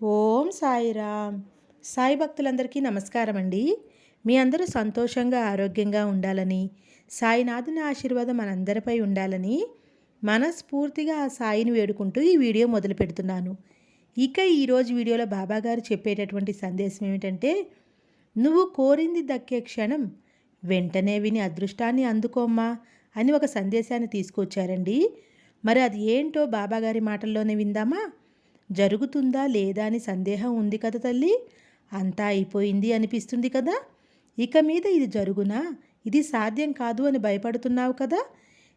ఓం సాయిరామ్. సాయి భక్తులందరికీ నమస్కారం అండి మీ అందరూ సంతోషంగా ఆరోగ్యంగా ఉండాలని సాయినాథుని ఆశీర్వాదం మనందరిపై ఉండాలని మనస్ఫూర్తిగా ఆ సాయిని వేడుకుంటూ ఈ వీడియో మొదలు పెడుతున్నాను. ఇక ఈరోజు వీడియోలో బాబాగారు చెప్పేటటువంటి సందేశం ఏమిటంటే నువ్వు కోరింది దక్కే క్షణం వెంటనే విని అదృష్టాన్ని అందుకోమ్మా అని ఒక సందేశాన్ని తీసుకొచ్చారండి. మరి అది ఏంటో బాబాగారి మాటల్లోనే విందామా? జరుగుతుందా లేదా అని సందేహం ఉంది కదా తల్లి? అంతా అయిపోయింది అనిపిస్తుంది కదా? ఇక మీద ఇది జరుగునా? ఇది సాధ్యం కాదు అని భయపడుతున్నావు కదా?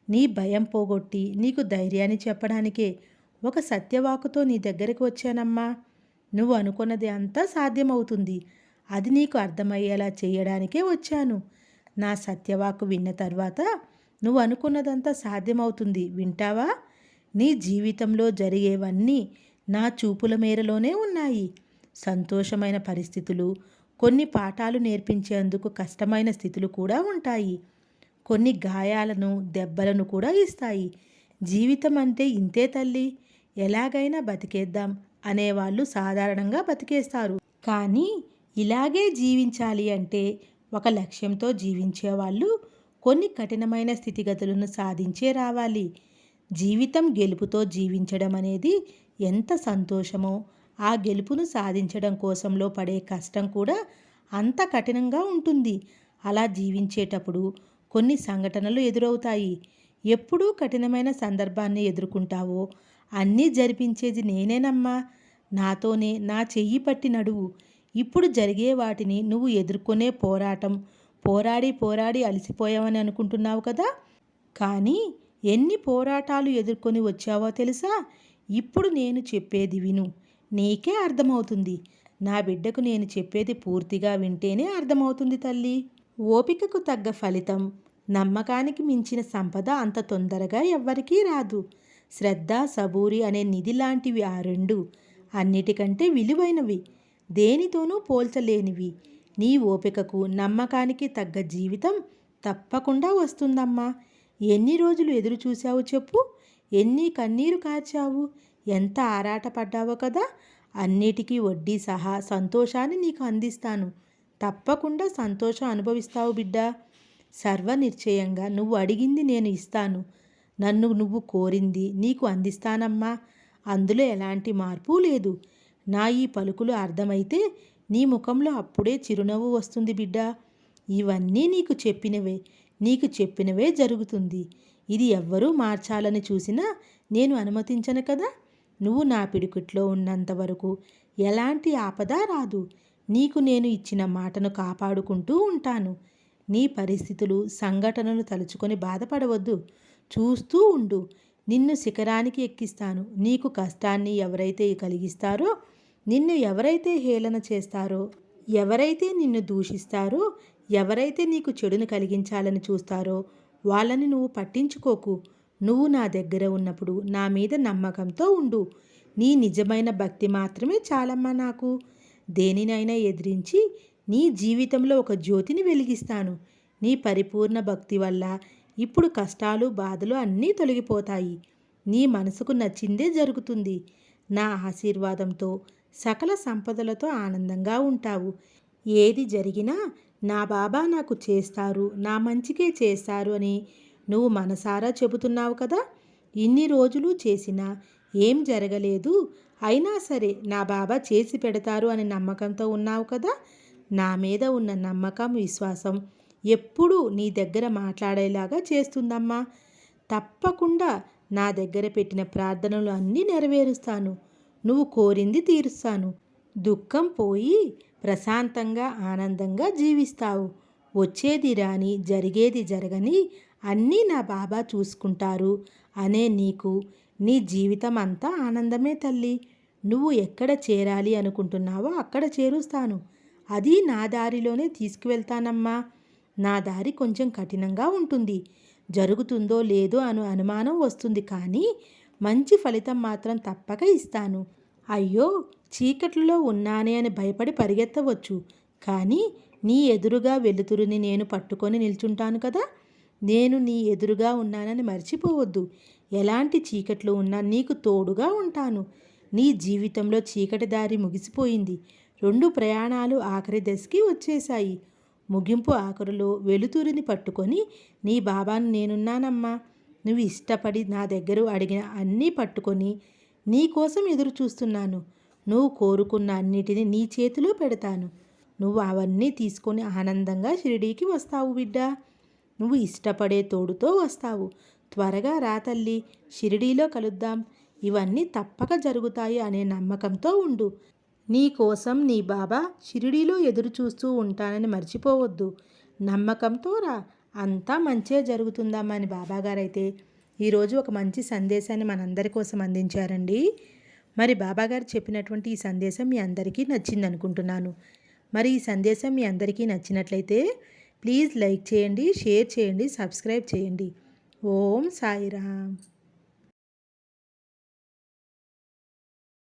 నీ భయం పోగొట్టి నీకు ధైర్యాన్ని చెప్పడానికే ఒక సత్యవాకుతో నీ దగ్గరికి వచ్చానమ్మా. నువ్వు అనుకున్నది అంతా సాధ్యమవుతుంది. అది నీకు అర్థమయ్యేలా చేయడానికే వచ్చాను. నా సత్యవాకు విన్న తర్వాత నువ్వు అనుకున్నదంతా సాధ్యమవుతుంది. వింటావా? నీ జీవితంలో జరిగేవన్నీ నా చూపుల మేరలోనే ఉన్నాయి. సంతోషమైన పరిస్థితులు కొన్ని పాఠాలు నేర్పించేందుకు కష్టమైన స్థితులు కూడా ఉంటాయి. కొన్ని గాయాలను దెబ్బలను కూడా ఇస్తాయి. జీవితం అంటే ఇంతే తల్లి. ఎలాగైనా బతికేద్దాం అనేవాళ్ళు సాధారణంగా బతికేస్తారు. కానీ ఇలాగే జీవించాలి అంటే ఒక లక్ష్యంతో జీవించేవాళ్ళు కొన్ని కఠినమైన స్థితిగతులను సాధించే రావాలి. జీవితం గెలుపుతో జీవించడం అనేది ఎంత సంతోషమో. ఆ గెలుపును సాధించడం కోసంలో పడే కష్టం కూడా అంత కఠినంగా ఉంటుంది. అలా జీవించేటప్పుడు కొన్ని సంఘటనలు ఎదురవుతాయి. ఎప్పుడూ కఠినమైన సందర్భాన్ని ఎదుర్కొంటావో. అన్నీ జరిపించేది నేనేనమ్మా. నాతోనే నా చెయ్యి పట్టి నడువు. ఇప్పుడు జరిగే వాటిని నువ్వు ఎదుర్కొనే పోరాటం. పోరాడి పోరాడి అలసిపోయావని అనుకుంటున్నావు కదా. కానీ ఎన్ని పోరాటాలు ఎదుర్కొని వచ్చావో తెలుసా? ఇప్పుడు నేను చెప్పేది విను. నీకే అర్థమవుతుంది. నా బిడ్డకు నేను చెప్పేది పూర్తిగా వింటేనే అర్థమవుతుంది తల్లి. ఓపికకు తగ్గ ఫలితం నమ్మకానికి మించిన సంపద అంత తొందరగా ఎవ్వరికీ రాదు. శ్రద్ధ సబూరి అనే నిధి లాంటివి ఆ రెండు అన్నిటికంటే విలువైనవి. దేనితోనూ పోల్చలేనివి. నీ ఓపికకు నమ్మకానికి తగ్గ జీవితం తప్పకుండా వస్తుందమ్మా. ఎన్ని రోజులు ఎదురు చూశావు చెప్పు? ఎన్ని కన్నీరు కార్చావు ఎంత ఆరాటపడ్డావో కదా? అన్నిటికీ వడ్డీ సహా సంతోషాన్ని నీకు అందిస్తాను. తప్పకుండా సంతోషం అనుభవిస్తావు బిడ్డ. సర్వనిశ్చయంగా నువ్వు అడిగింది నేను ఇస్తాను. నన్ను నువ్వు కోరింది నీకు అందిస్తానమ్మా. అందులో ఎలాంటి మార్పు లేదు. నా ఈ పలుకులు అర్థమైతే నీ ముఖంలో అప్పుడే చిరునవ్వు వస్తుంది బిడ్డ. ఇవన్నీ నీకు చెప్పినవే నీకు చెప్పినవే జరుగుతుంది. ఇది ఎవ్వరూ మార్చాలని చూసినా నేను అనుమతించను కదా? నువ్వు నా పిడికిట్లో ఉన్నంత వరకు ఎలాంటి ఆపద రాదు. నీకు నేను ఇచ్చిన మాటను కాపాడుకుంటూ ఉంటాను. నీ పరిస్థితులు సంఘటనలు తలుచుకొని బాధపడవద్దు. చూస్తూ ఉండు. నిన్ను శిఖరానికి ఎక్కిస్తాను. నీకు కష్టాన్ని ఎవరైతే కలిగిస్తారో నిన్ను ఎవరైతే హేళన చేస్తారో ఎవరైతే నిన్ను దూషిస్తారో ఎవరైతే నీకు చెడును కలిగించాలని చూస్తారో వాళ్ళని నువ్వు పట్టించుకోకు. నువ్వు నా దగ్గర ఉన్నప్పుడు నా మీద నమ్మకంతో ఉండు. నీ నిజమైన భక్తి మాత్రమే చాలమ్మా నాకు. దేనినైనా ఎదిరించి నీ జీవితంలో ఒక జ్యోతిని వెలిగిస్తాను. నీ పరిపూర్ణ భక్తి వల్ల ఇప్పుడు కష్టాలు బాధలు అన్నీ తొలగిపోతాయి. నీ మనసుకు నచ్చిందే జరుగుతుంది. నా ఆశీర్వాదంతో సకల సంపదలతో ఆనందంగా ఉంటావు. ఏది జరిగినా నా బాబా నాకు చేస్తారు నా మంచికే చేస్తారు అని నువ్వు మనసారా చెబుతున్నావు కదా? ఇన్ని రోజులు చేసినా ఏం జరగలేదు. అయినా సరే నా బాబా చేసి పెడతారు అనే నమ్మకంతో ఉన్నావు కదా? నా మీద ఉన్న నమ్మకం విశ్వాసం ఎప్పుడూ నీ దగ్గర మాట్లాడేలాగా చేస్తుందమ్మా. తప్పకుండా నా దగ్గర పెట్టిన ప్రార్థనలు అన్నీ నెరవేరుస్తాను. నువ్వు కోరింది తీరుస్తాను. దుఃఖం పోయి ప్రశాంతంగా ఆనందంగా జీవిస్తావు. వచ్చేది రాని జరిగేది జరగని అన్నీ నా బాబా చూసుకుంటారు అనే నీకు నీ జీవితం అంతా ఆనందమే తల్లి. నువ్వు ఎక్కడ చేరాలి అనుకుంటున్నావో అక్కడ చేరుస్తాను. అది నా దారిలోనే తీసుకువెళ్తానమ్మా. నా దారి కొంచెం కఠినంగా ఉంటుంది. జరుగుతుందో లేదో అను అనుమానం వస్తుంది కానీ మంచి ఫలితం మాత్రం తప్పక ఇస్తాను. అయ్యో చీకట్లో ఉన్నానే అని భయపడి పరిగెత్తవచ్చు. కానీ నీ ఎదురుగా వెలుతురుని నేను పట్టుకొని నిల్చుంటాను కదా? నేను నీ ఎదురుగా ఉన్నానని మర్చిపోవద్దు. ఎలాంటి చీకట్లు ఉన్నా నీకు తోడుగా ఉంటాను. నీ జీవితంలో చీకటి దారి ముగిసిపోయింది. రెండు ప్రయాణాలు ఆఖరి దశకి వచ్చేశాయి. ముగింపు ఆఖరులో వెలుతురిని పట్టుకొని నీ బాబాను నేనున్నానమ్మా. నువ్వు ఇష్టపడి నా దగ్గర అడిగిన అన్నీ పట్టుకొని నీ కోసం ఎదురు చూస్తున్నాను నువ్వు కోరుకున్న అన్నిటిని నీ చేతిలో పెడతాను. నువ్వు అవన్నీ తీసుకొని ఆనందంగా షిరిడీకి వస్తావు బిడ్డ. నువ్వు ఇష్టపడే తోడుతో వస్తావు. త్వరగా రా తల్లి షిరిడీలో కలుద్దాం. ఇవన్నీ తప్పక జరుగుతాయి అనే నమ్మకంతో ఉండు. నీ కోసం నీ బాబా షిరిడీలో ఎదురు చూస్తూ ఉంటానని మర్చిపోవద్దు. నమ్మకంతో రా. అంతా మంచే జరుగుతుందమ్మా అని బాబాగారైతే ఈరోజు ఒక మంచి సందేశాన్ని మనందరి కోసం అందించారండి. మరి బాబాగారు చెప్పినటువంటి ఈ సందేశం మీ అందరికీ నచ్చింది అనుకుంటున్నాను మరి ఈ సందేశం మీ అందరికీ నచ్చినట్లయితే ప్లీజ్ లైక్ చేయండి షేర్ చేయండి సబ్స్క్రైబ్ చేయండి. ఓం సాయిరామ్.